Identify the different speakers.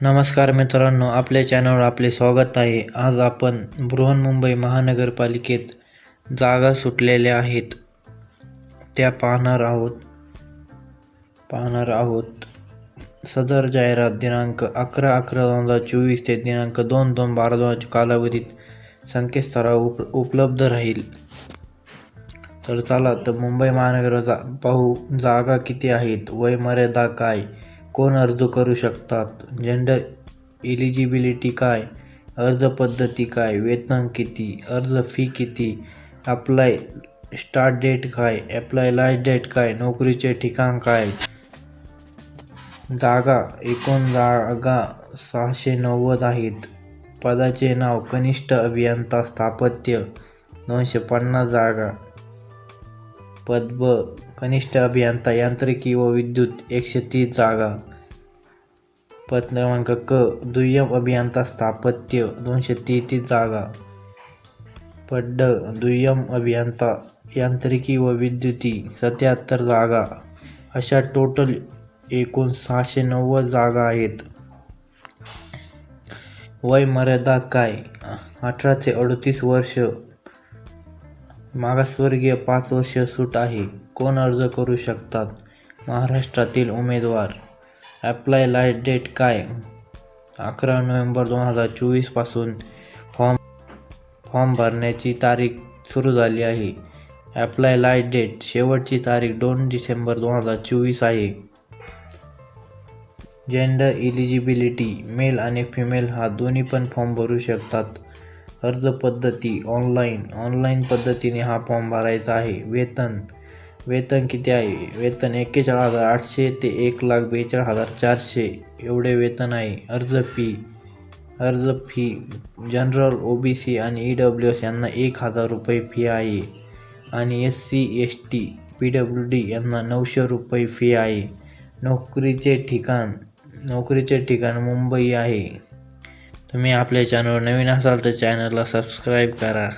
Speaker 1: नमस्कार मित्रांनो आपल्या चॅनलवर आपले स्वागत आहे. आज आपण बृहन्मुंबई महानगरपालिकेत जागा सुटलेल्या आहेत. त्या पाहणार आहोत. पाहणार आहोत. सदर जाहिरात दिनांक अकरा अकरा दोन हजार चोवीस ते दिनांक दोन दोन बारा दोन कालावधीत संकेतस्थळावर उप उपलब्ध राहील. तर चला तर मुंबई महानगर जा पाहू जागा किती आहेत वयमर्यादा काय? कोण अर्ज करू शकतात? जेंडर इलिजिबिलिटी काय? अर्ज पद्धती काय? वेतन किती? अर्ज फी किती? अप्लाय स्टार्ट डेट काय? अप्लाय लास्ट डेट काय? नोकरीचे ठिकाण काय? जागा एकूण जागा सहाशे नव्वद आहेत. पदाचे नाव कनिष्ठ अभियंता स्थापत्य दोनशे पन्नास जागा. पद ब कनिष्ठ अभियंता यांत्रिकी व विद्युत एकशे तीस जागा. पद क्रमांक क दुय्यम अभियंता स्थापत्य दोनशे तेहतीस जागा. पद ड दुय्यम अभियंता यांत्रिकी व विद्युती सत्याहत्तर जागा. अशा टोटल एकूण सहाशे नव्वद जागा आहेत. वय मर्यादा काय? अठरा ते अडतीस वर्ष. मागासवर्गीय पाच वर्ष सूट आहे. कोण अर्ज करू शकतात? महाराष्ट्रातील उमेदवार. ॲप्लाय लाइट डेट काय? अकरा नोव्हेंबर दोन हजार चोवीसपासून फॉर्म फॉर्म भरण्याची तारीख सुरू झाली आहे. ॲप्लाय लाइट डेट शेवटची तारीख दोन डिसेंबर दोन हजार चोवीस आहे. जेंडर इलिजिबिलिटी मेल आणि फिमेल हा दोन्ही पण फॉर्म भरू शकतात. अर्ज पद्धती ऑनलाईन ऑनलाईन पद्धतीने हा फॉर्म भरायचा आहे. वेतन वेतन किती आहे? वेतन एक्केचाळीस हजार आठशे ते एक लाख बेचाळीस हजार चारशे एवढे वेतन आहे. अर्ज फी अर्ज fee general O B C आणि ई डब्ल्यू एस यांना एक हजार रुपये फी आहे. आणि S C S T P W D यांना नऊशे रुपये फी आहे. नोकरीचे ठिकाण नोकरीचे ठिकाण मुंबई आहे. तुम्ही आपल्या चॅनलवर नवीन असाल तर चॅनलला सबस्क्राईब करा.